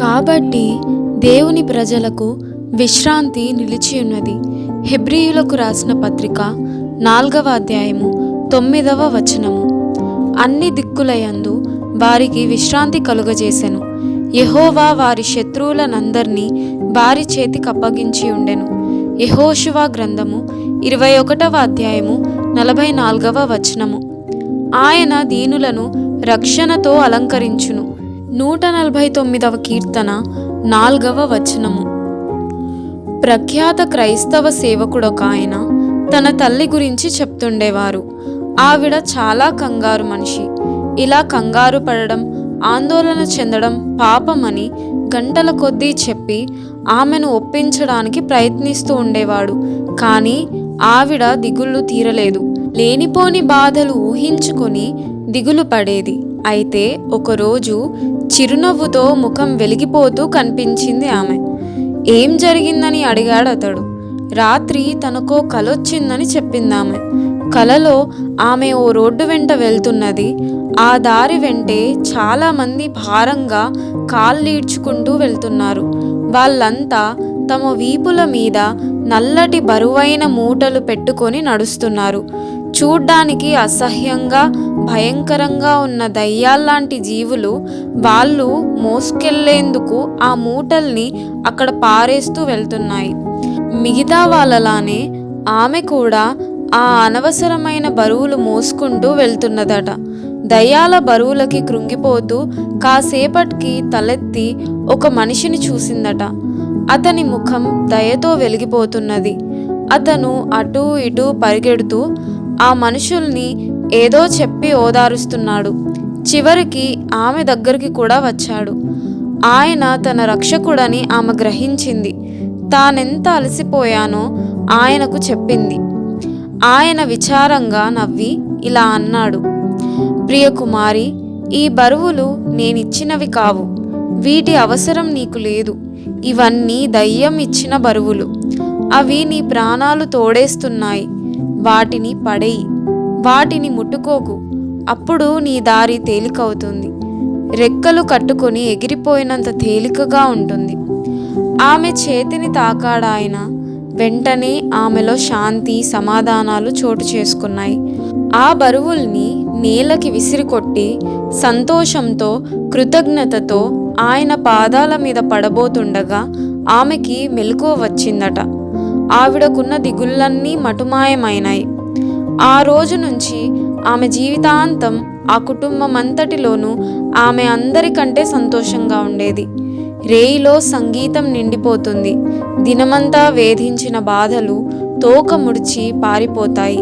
కాబట్టి దేవుని ప్రజలకు విశ్రాంతి నిలిచి ఉన్నది. హెబ్రియులకు రాసిన పత్రిక నాల్గవ అధ్యాయము తొమ్మిదవ వచనము. అన్ని దిక్కులయందు వారికి విశ్రాంతి కలుగజేసెను. యహోవా వారి శత్రువులనందరినీ వారి చేతికి అప్పగించి ఉండెను. యెహోషువ గ్రంథము ఇరవై ఒకటవ అధ్యాయము నలభై నాలుగవ వచనము. ఆయన దీనులను రక్షణతో అలంకరించును. నూట నలభై తొమ్మిదవ కీర్తన నాల్గవ వచనము. ప్రఖ్యాత క్రైస్తవ సేవకుడొక ఆయన తన తల్లి గురించి చెప్తుండేవారు. ఆవిడ చాలా కంగారు మనిషి. ఇలా కంగారు పడడం ఆందోళన చెందడం పాపమని గంటల కొద్దీ చెప్పి ఆమెను ఒప్పించడానికి ప్రయత్నిస్తూ ఉండేవాడు. కానీ ఆవిడ దిగుళ్ళు తీరలేదు. లేనిపోని బాధలు ఊహించుకొని దిగులు పడేది. అయితే ఒకరోజు చిరునవ్వుతో ముఖం వెలిగిపోతూ కనిపించింది ఆమె. ఏం జరిగిందని అడిగాడు అతడు. రాత్రి తనకో కలొచ్చిందని చెప్పిందామె కలలో ఆమె ఓ రోడ్డు వెంట వెళ్తున్నది. ఆ దారి వెంటే చాలామంది భారంగా కాళ్ళీడ్చుకుంటూ వెళ్తున్నారు. వాళ్ళంతా తమ వీపుల మీద నల్లటి బరువైన మూటలు పెట్టుకొని నడుస్తున్నారు. చూడ్డానికి అసహ్యంగా భయంకరంగా ఉన్న దయ్యాల్లాంటి జీవులు వాళ్ళు మోసుకెళ్ళేందుకు ఆ మూటల్ని అక్కడ పారేస్తూ వెళ్తున్నాయి. మిగతా వాళ్ళలానే ఆమె కూడా ఆ అనవసరమైన బరువులు మోసుకుంటూ వెళ్తున్నదట. దయ్యాల బరువులకి కృంగిపోతూ కాసేపటికి తలెత్తి ఒక మనిషిని చూసిందట. అతని ముఖం దయతో వెలిగిపోతున్నది. అతను అటూ ఇటూ పరిగెడుతూ ఆ మనుషుల్ని ఏదో చెప్పి ఓదారుస్తున్నాడు. చివరికి ఆమె దగ్గరికి కూడా వచ్చాడు. ఆయన తన రక్షకుడని ఆమె గ్రహించింది. తానెంత అలసిపోయానో ఆయనకు చెప్పింది. ఆయన విచారంగా నవ్వి ఇలా అన్నాడు. ప్రియకుమారి ఈ బరువులు నేనిచ్చినవి కావు. వీటి అవసరం నీకు లేదు. ఇవన్నీ దయ్యం ఇచ్చిన బరువులు. అవి నీ ప్రాణాలు తోడేస్తున్నాయి. వాటిని పడేయి. వాటిని ముట్టుకోకు. అప్పుడు నీ దారి తేలికవుతుంది. రెక్కలు కట్టుకొని ఎగిరిపోయినంత తేలికగా ఉంటుంది. ఆమె చేతిని తాకాడాయన వెంటనే ఆమెలో శాంతి సమాధానాలు చోటు చేసుకున్నాయి. ఆ బరువుల్ని నేలకి విసిరికొట్టి సంతోషంతో కృతజ్ఞతతో ఆయన పాదాల మీద పడబోతుండగా ఆమెకి మెలకువ వచ్చిందట. ఆవిడకున్న దిగుళ్ళన్నీ మటుమాయమైనాయి ఆ రోజు నుంచి ఆమె జీవితాంతం ఆ కుటుంబం అంతటిలోనూ ఆమె అందరికంటే సంతోషంగా ఉండేది. రేయిలో సంగీతం నిండిపోతుంది. దినమంతా వేధించిన బాధలు తోక ముడిచి పారిపోతాయి.